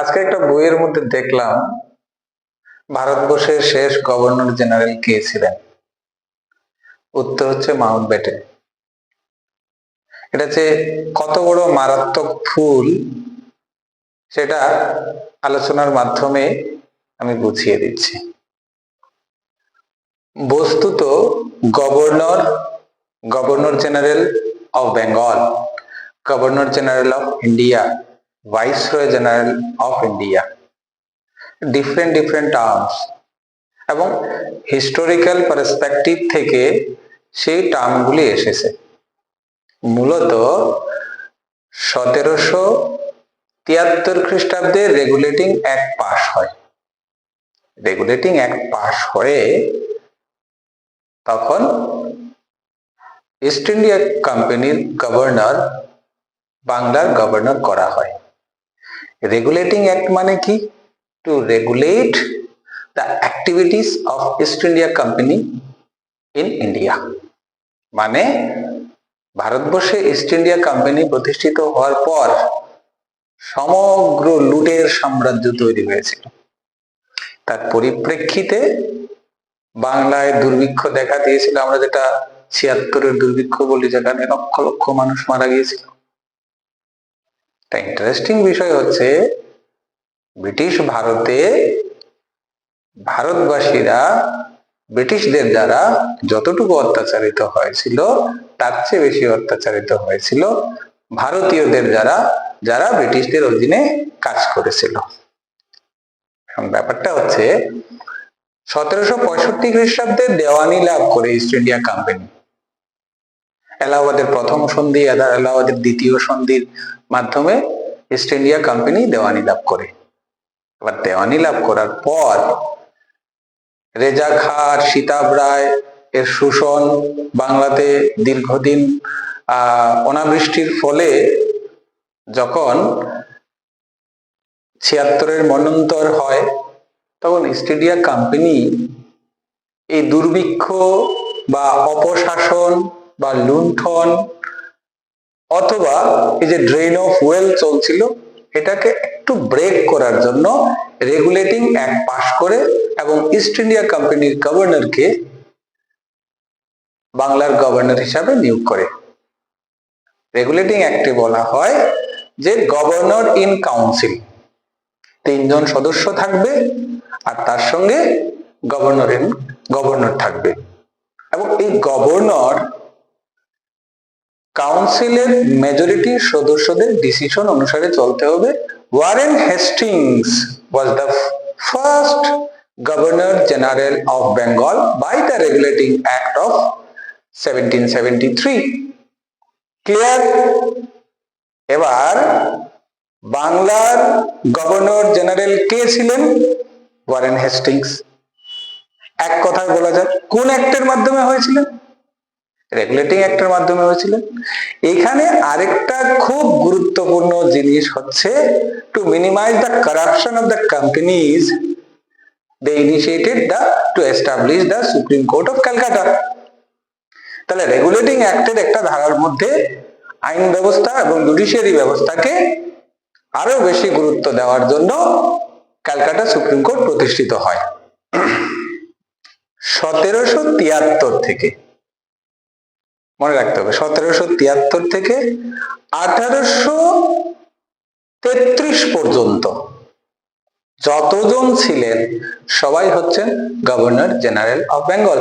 আজকে একটা বইয়ের মধ্যে দেখলাম, ভারতবর্ষের শেষ গভর্নর জেনারেল কে ছিলেন? উত্তর হচ্ছে মাউন্ট ব্যাটেন এটা যে কত বড় মারাত্মক ফুল সেটা আলোচনার মাধ্যমে আমি বুঝিয়ে দিচ্ছি। বস্তুত governor governor general of Bengal, governor general of India viceroy general of India different different terms এবং হিস্টোরিক্যাল পার্সপেক্টিভ থেকে সেই টার্মগুলি এসেছে। মূলত সতেরোশো তিয়াত্তর খ্রিস্টাব্দে রেগুলেটিং অ্যাক্ট পাশ হয়। রেগুলেটিং অ্যাক্ট পাশ হয়ে তখন ইস্ট ইন্ডিয়া কোম্পানির গভর্নর বাংলার গভর্নর করা হয়। রেগুলেটিং অ্যাক্ট মানে কি? To regulate the activities of East India company in India মানে ভারতবর্ষে ইস্ট ইন্ডিয়া কোম্পানি প্রতিষ্ঠিত হওয়ার পর সমগ্র লুটের সাম্রাজ্য তৈরি হয়েছিল। তার পরিপ্রেক্ষিতে বাংলায় দুর্ভিক্ষ দেখা দিয়েছিল। আমরা যেটা ছিয়াত্তরের দুর্ভিক্ষ বলি, যেখানে লক্ষ লক্ষ মানুষ মারা গিয়েছিল। তা ইন্টারেস্টিং বিষয় হচ্ছে, ব্রিটিশ ভারতে ভারতবাসীরা ব্রিটিশদের দ্বারা যতটুকু অত্যাচারিত হয়েছিল, তার চেয়ে বেশি অত্যাচারিত হয়েছিল ভারতীয়দের দ্বারা, যারা ব্রিটিশদের অধীনে কাজ করেছিল। ব্যাপারটা হচ্ছে, সতেরোশো পঁয়ষট্টি খ্রিস্টাব্দে দেওয়ানি লাভ করে ইস্ট ইন্ডিয়া কোম্পানি এলাহাবাদের প্রথম সন্ধি এলাহাবাদের দ্বিতীয় সন্ধির মাধ্যমে ইস্ট ইন্ডিয়া কোম্পানি দেওয়ানি লাভ করে। এবার দেওয়ানি লাভ করার পর রেজা খার সীতাব রায় এর শোষণ বাংলাতে দীর্ঘদিন আহ অনাবৃষ্টির ফলে যখন ছিয়াত্তরের মনন্তর হয়, তখন ইস্ট ইন্ডিয়া কোম্পানি এই দুর্ভিক্ষ বা অপশাসন বা লুণ্ঠন অথবা এই যে ড্রেন অফ ওয়েল চলছিল, এটাকে একটু ব্রেক করার জন্য রেগুলেটিং অ্যাক্ট পাশ করে এবং ইস্ট ইন্ডিয়া কোম্পানির গভর্নরকে বাংলার গভর্নর হিসাবে নিয়োগ করে। রেগুলেটিং অ্যাক্টে বলা হয় যে গভর্নর ইন কাউন্সিল তিনজন সদস্য থাকবে আর তার সঙ্গে গভর্নর ইন গভর্নর থাকবে। এবং এই গভর্নর কাউন্সিলের মেজরিটি সদস্যদের ডিসিশন অনুসারে চলতে হবে। Warren Hastings was the first governor general of Bengal by the regulating act of seventeen seventy three clear এবার বাংলার গভর্নর জেনারেল কে ছিলেন? ওয়ারেন হেস্টিংস এক কথায় বলা যায় কোন অ্যাক্টের মাধ্যমে হয়েছিলেন? রেগুলেটিং অ্যাক্টের মাধ্যমে হয়েছিল। এখানে আরেকটা খুব গুরুত্বপূর্ণ জিনিস হচ্ছে to minimise the corruption of the companies they initiated the to establish the supreme court of Calcutta তাহলে রেগুলেটিং অ্যাক্টের একটা ধারার মধ্যে আইন ব্যবস্থা এবং জুডিশিয়ারি ব্যবস্থাকে আরও বেশি গুরুত্ব দেওয়ার জন্য ক্যালকাটা সুপ্রিম কোর্ট প্রতিষ্ঠিত হয়। সতেরোশো তিয়াত্তর থেকে মনে রাখতে হবে, সতেরোশো তিয়াত্তর থেকে আঠারোশো তেত্রিশ পর্যন্ত যতজন ছিলেন সবাই হচ্ছেন গভর্নর জেনারেল অফ বেঙ্গল।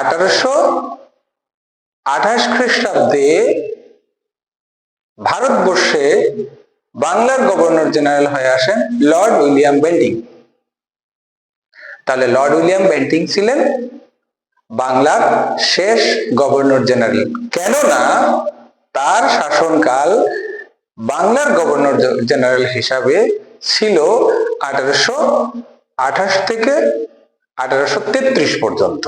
আঠারোশো আঠাশ খ্রিস্টাব্দে ভারতবর্ষে বাংলার গভর্নর জেনারেল হয়ে আসেন লর্ড উইলিয়াম বেন্টিং। তাহলে লর্ড উইলিয়াম বেন্টিং ছিলেন বাংলার শেষ গভর্নর জেনারেল কেননা তার শাসনকাল বাংলার গভর্নর জেনারেল হিসাবে ছিল আঠারোশো আঠাশ থেকে আঠারোশো তেত্রিশ পর্যন্ত।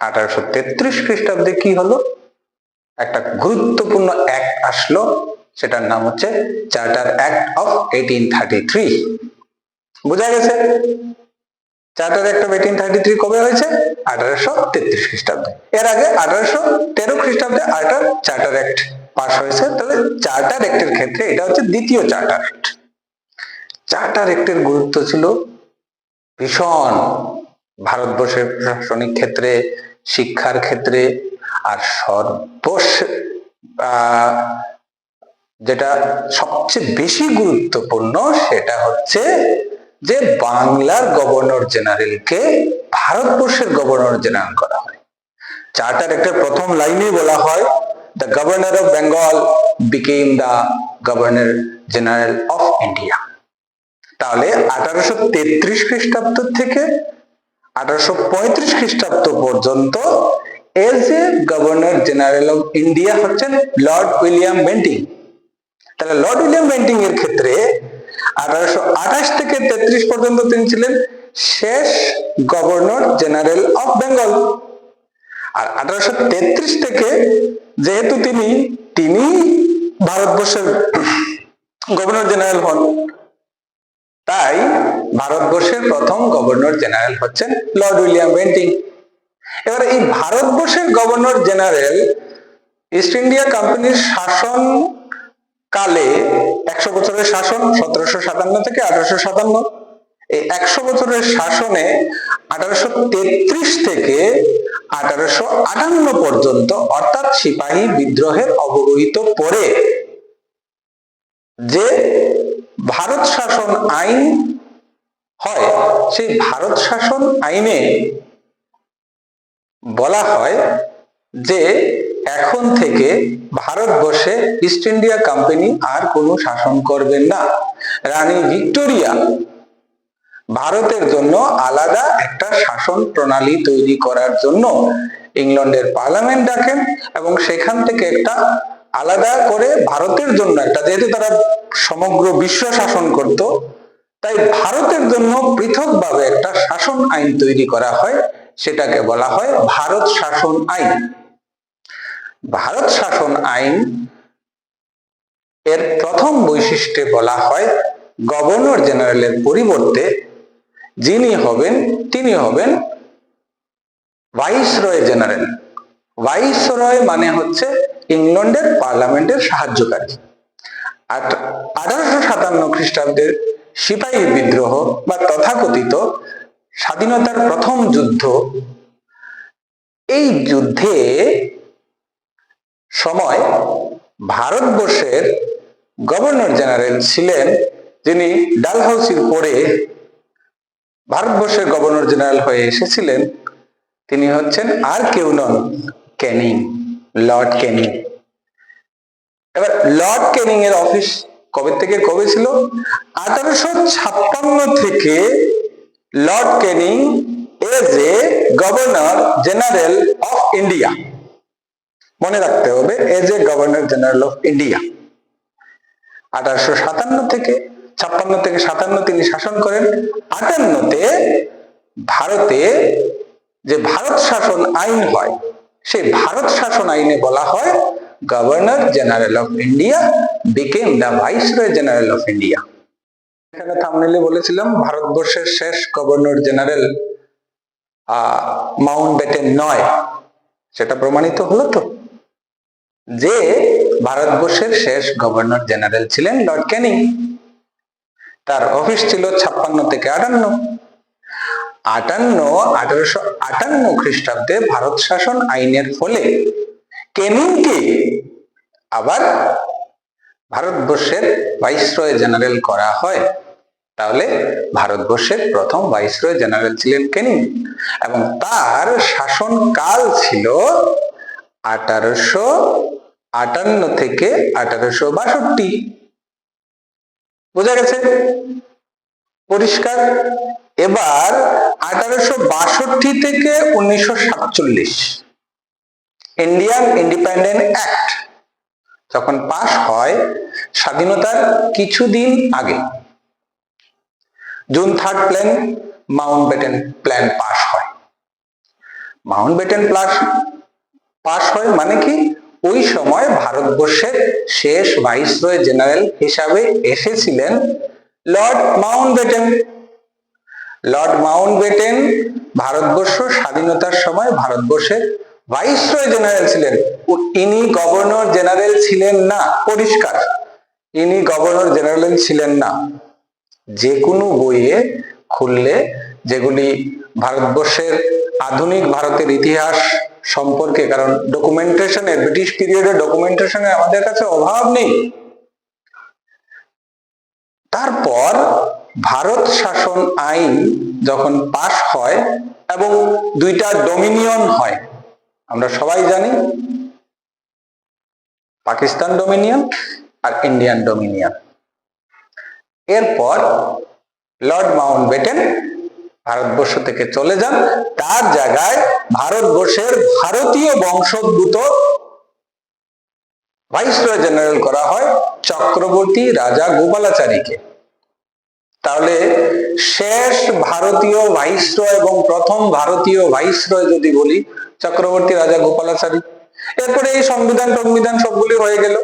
আঠারোশো তেত্রিশ খ্রিস্টাব্দে কি হলো? একটা গুরুত্বপূর্ণ অ্যাক্ট আসলো, সেটার নাম হচ্ছে charter act of eighteen thirty three বোঝা গেছে? Charter act of eighteen thirty three কবে হয়েছে? আঠারোশো তেত্রিশ খ্রিস্টাব্দে। এর আগে আঠারোশো তেরো খ্রিস্টাব্দে আর্টার চার্টার অ্যাক্ট পাশ হয়েছে। তবে চার্টার অ্যাক্টের ক্ষেত্রে এটা হচ্ছে দ্বিতীয় চার্টার অ্যাক্ট চার্টার অ্যাক্টের গুরুত্ব ছিল ভীষণ ভারতবর্ষের প্রশাসনিক ক্ষেত্রে শিক্ষার ক্ষেত্রে আর সর্বশ আহ, যেটা সবচেয়ে বেশি গুরুত্বপূর্ণ সেটা হচ্ছে যে বাংলার গভর্নর জেনারেলকে ভারতবর্ষের গভর্নর জেনারেল করা হয়। চার্টার একটা প্রথম লাইনে বলা হয় the governor of Bengal became the governor general of India তাহলে আঠারোশো তেত্রিশ খ্রিস্টাব্দ থেকে আঠারোশো পঁয়ত্রিশ খ্রিস্টাব্দ পর্যন্ত as a governor general of India হচ্ছেন লর্ড উইলিয়াম বেন্টিং তাহলে লর্ড উইলিয়াম বেন্টিং এর ক্ষেত্রে আঠারোশো আঠাশ থেকে তেত্রিশ পর্যন্ত তিনি ছিলেন শেষ গভর্নর জেনারেল অফ বেঙ্গল। আর আঠারোশো তেত্রিশ থেকে যেহেতু তিনি তিনি ভারতবর্ষের গভর্নর জেনারেল হন। তাই ভারতবর্ষের প্রথম গভর্নর জেনারেল হচ্ছেন লর্ড উইলিয়াম বেন্টিং। এবার এই ভারতবর্ষের গভর্নর জেনারেল ইস্ট ইন্ডিয়া কোম্পানির শাসন কালে একশো বছরের শাসন সতেরোশো সাতান্ন থেকে আঠারোশো সাতান্ন। এই একশো বছরের শাসনে আঠারোশো তেত্রিশ থেকে আঠারোশো আটান্ন পর্যন্ত অর্থাৎ সিপাহী বিদ্রোহের অবহিত পরে যে ভারত শাসন আইন হয়, সেই ভারত শাসন আইনে বলা হয় যে এখন থেকে ভারতবর্ষে ইস্ট ইন্ডিয়া কোম্পানি আর কোনো শাসন করবেন না। রানী ভিক্টোরিয়া ভারতের জন্য আলাদা একটা শাসন প্রণালী তৈরি করার জন্য ইংল্যান্ডের পার্লামেন্ট ডাকেন এবং সেখান থেকে একটা আলাদা করে ভারতের জন্য একটা, যেহেতু তারা সমগ্র বিশ্ব শাসন করত, তাই ভারতের জন্য পৃথকভাবে একটা শাসন আইন তৈরি করা হয়। সেটাকে বলা হয় ভারত শাসন আইন। ভারত শাসন আইন এর প্রথম বৈশিষ্ট্যে বলা হয় গভর্নর জেনারেলের পরিবর্তে যিনি হবেন, তিনি হবেন ভাইসরয় জেনারেল। ভাইসরয় মানে হচ্ছে ইংল্যান্ডের পার্লামেন্টের সাহায্যকারী। আর আঠারোশো সাতান্ন খ্রিস্টাব্দের সিপাহী বিদ্রোহ বা তথাকথিত স্বাধীনতার প্রথম যুদ্ধ, এই যুদ্ধে সময় ভারতবর্ষের গভর্নর জেনারেল ছিলেন যিনি ডালহাউসির পরে ভারতবর্ষের গভর্নর জেনারেল হয়ে এসেছিলেন, তিনি হচ্ছেন আর কেউ নন ক্যানিং লর্ড ক্যানিং এবার লর্ড ক্যানিং এর অফিস কবে থেকে, কবে ছিল? আঠারোশো ছাপ্পান্ন থেকে lord Canning as a governor general of India. মনে রাখতে হবে as a governor general of India আঠারোশো সাতান্ন থেকে ছাপ্পান্ন থেকে সাতান্ন তিনি শাসন করেন। আটান্নতে ভারতে যে ভারত শাসন আইন হয়, সেই ভারত শাসন আইনে বলা হয় governor general of India became the viceroy general of India এখানে থামনেলে বলেছিলাম, ভারতবর্ষের শেষ governor general uh Mountbatten নয়। সেটা প্রমাণিত হলো তো? যে ভারতবর্ষের শেষ গভর্নর জেনারেল ছিলেন লর্ড ক্যানিং তার অফিস ছিল ছাপ্পান্ন থেকে আটান্ন। আটান্ন, আঠারোশো আটান্ন খ্রিস্টাব্দে ভারত শাসন আইনের ফলে ক্যানিংকে আবার ভারতবর্ষের ভাইসরয় জেনারেল করা হয়। তাহলে ভারতবর্ষের প্রথম ভাইসরয় জেনারেল ছিলেন ক্যানিং এবং তার শাসন কাল ছিল আঠারোশো আটান্ন থেকে আঠারোশো বাষট্টি। বোঝা গেছে? পরিষ্কার? এবার আঠারোশো বাষট্টি থেকে উনিশশো সাতচল্লিশ। ইন্ডিয়ান ইন্ডিপেন্ডেন্ট অ্যাক্ট যখন পাশ হয় স্বাধীনতার কিছুদিন আগে। June third plan Mountbatten plan পাশ হয়। মাউন্ট বেটেন প্লাস পাশ হয় মানে কি? ওই সময় ভারতবর্ষের শেষ ভাইসরয় জেনারেল হিসাবে এসেছিলেন lord Mountbatten lord Mountbatten ভারতবর্ষ স্বাধীনতার সময় ভারতবর্ষের ভাইসরয় জেনারেল ছিলেন। ইনি গভর্নর জেনারেল ছিলেন না, পরিষ্কার। ইনি গভর্নর জেনারেল ছিলেন না। যে কোনো বইয়ে খুললে যেগুলি ভারতবর্ষের আধুনিক ভারতের ইতিহাস সম্পর্কে, কারণ ডকুমেন্টেশনের ব্রিটিশ পিরিয়ডের ডকুমেন্টেশনের আমাদের কাছে অভাব নেই। তারপর ভারত শাসন আইন যখন পাশ হয় এবং দুইটা ডোমিনিয়ন হয়, আমরা সবাই জানি, পাকিস্তান ডোমিনিয়ন আর ইন্ডিয়ান ডোমিনিয়ন এরপর লর্ড মাউন্ট বেটেন ভারতবর্ষ থেকে চলে যান, তার জায়গায় ভারতবর্ষের ভারতীয় বংশোদ্ভূত ভাইসরয় জেনারেল করা হয় চক্রবর্তী রাজা গোপালাচারীকে। তাহলে শেষ ভারতীয় ভাইসরয় এবং প্রথম ভারতীয় ভাইসরয় যদি বলি, চক্রবর্তী রাজা গোপালাচারী। এরপরে এই সংবিধান টংবিধান সবগুলি হয়ে গেল।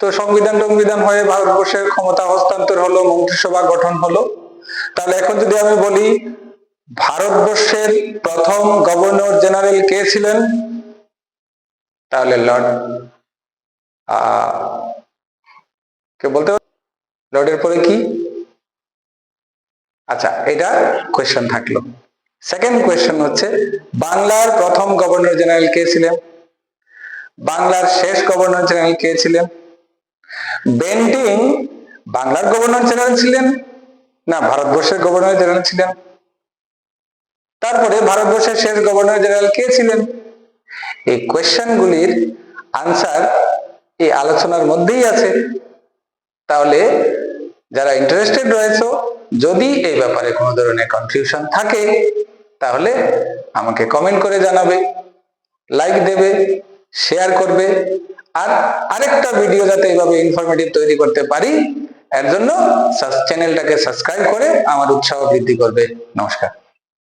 তো সংবিধান টংবিধান হয়ে ভারতবর্ষের ক্ষমতা হস্তান্তর হলো, মন্ত্রিসভা গঠন হলো। তাহলে এখন যদি আমি বলি ভারতবর্ষের প্রথম গভর্নর জেনারেল কে ছিলেন? তাহলে লর্ড কে বলতে লর্ডের পরে কি? আচ্ছা এটা কোয়েশ্চেন থাকল। সেকেন্ড কোয়েশ্চেন হচ্ছে, বাংলার প্রথম গভর্নর জেনারেল কে ছিলেন? বাংলার শেষ গভর্নর জেনারেল কে ছিলেন? বেন্টিং বাংলার গভর্নর জেনারেল ছিলেন? না, ভারতবর্ষের গভর্নর জেনারেল ছিলেন? তারপরে ভারতবর্ষের শেষ গভর্নর জেনারেল কে ছিলেন? এই কোয়েশ্চেন গুলির আনসার এই আলোচনার মধ্যেই আছে। তাহলে যারা ইন্টারেস্টেড রয়েছে, যদি এই ব্যাপারে কোনো ধরনের কনফিউশন থাকে, তাহলে আমাকে কমেন্ট করে জানাবে লাইক দেবে শেয়ার করবে, আর আরেকটা ভিডিও যাতে এইভাবে ইনফরমেটিভ তৈরি করতে পারি, এর জন্য চ্যানেলটাকে সাবস্ক্রাইব করে আমার উৎসাহ বৃদ্ধি করবে। নমস্কার।